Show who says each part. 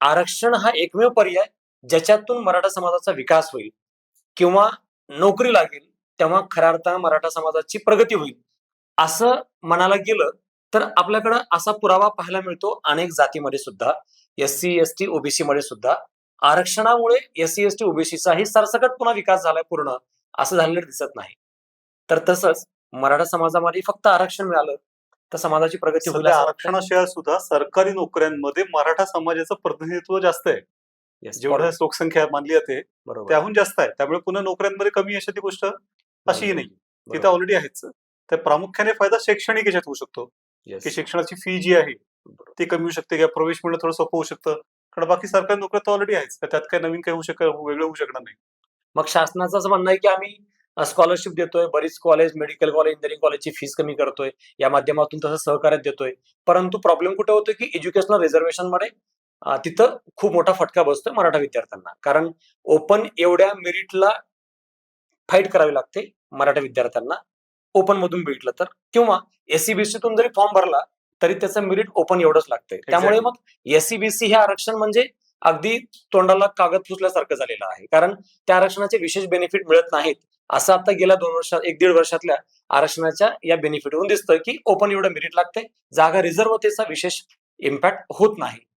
Speaker 1: आरक्षण हा एकमेव पर्याय ज्याच्यातून मराठा समाजाचा विकास होईल किंवा नोकरी लागेल तेव्हा खऱ्या अर्थानं मराठा समाजाची प्रगती होईल. असं म्हणायला गेलं तर आपल्याकडं असा पुरावा पाहायला मिळतो अनेक जातीमध्ये सुद्धा S C S T OBC मध्ये सुद्धा. आरक्षणामुळे एस सी एस टी ओबीसीचाही सरसकट पुन्हा विकास झालाय पूर्ण असं झालेलं दिसत नाही. तर तसंच मराठा समाजामध्ये फक्त आरक्षण मिळालं तर समाजाची प्रगती होईल.
Speaker 2: आरक्षणाशिवाय सुद्धा सरकारी नोकऱ्यांमध्ये मराठा समाजाचं प्रतिनिधित्व जास्त आहे.
Speaker 1: Yes,
Speaker 2: जेवढं लोकसंख्या मानली जाते त्याहून जास्त आहे. त्यामुळे पुन्हा नोकऱ्यांमध्ये कमी अशाची गोष्ट अशीही नाही तिथं. ऑलरेडी आहेच. तर प्रामुख्याने फायदा शैक्षणिक याच्यात होऊ शकतो. की शिक्षणाची फी जी आहे. ती कमी होऊ शकते किंवा प्रवेश मिळणं थोडं सोपं होऊ शकतं. कारण बाकी सरकारी नोकऱ्या तर ऑलरेडी आहेच. तर त्यात काही नवीन काही होऊ शक वेगळं होऊ शकणार नाही.
Speaker 1: मग शासनाचं असं म्हणणं आहे की आम्ही स्कॉलरशिप देतोय बरीच कॉलेज मेडिकल कॉलेज इंजिनिअरिंग कॉलेजची फीस कमी करतोय. या माध्यमातून तसं सहकार्य देतोय. परंतु प्रॉब्लेम कुठे होतो की एज्युकेशनल रिझर्वेशनमध्ये तिथं खूप मोठा फटका बसतोय मराठा विद्यार्थ्यांना. कारण ओपन एवढ्या मेरिटला फाईट करावी लागते मराठा विद्यार्थ्यांना. ओपन मधून भेटलं तर. किंवा एससीबीसी तून जरी फॉर्म भरला तरी त्याचं मेरिट ओपन एवढंच लागतंय. त्यामुळे मग एससीबीसी हे आरक्षण म्हणजे अगदी तोंडाला कागद पुसल्यासारखं झालेलं आहे. कारण त्या आरक्षणाचे विशेष बेनिफिट मिळत नाहीत. असं आता गेल्या दोन वर्षात एक दीड वर्षातल्या आरक्षणाच्या या बेनिफिटवरून दिसतं की ओपन एवढं मेरिट लागतंय. जागा रिझर्वतेचा विशेष इम्पॅक्ट होत नाही.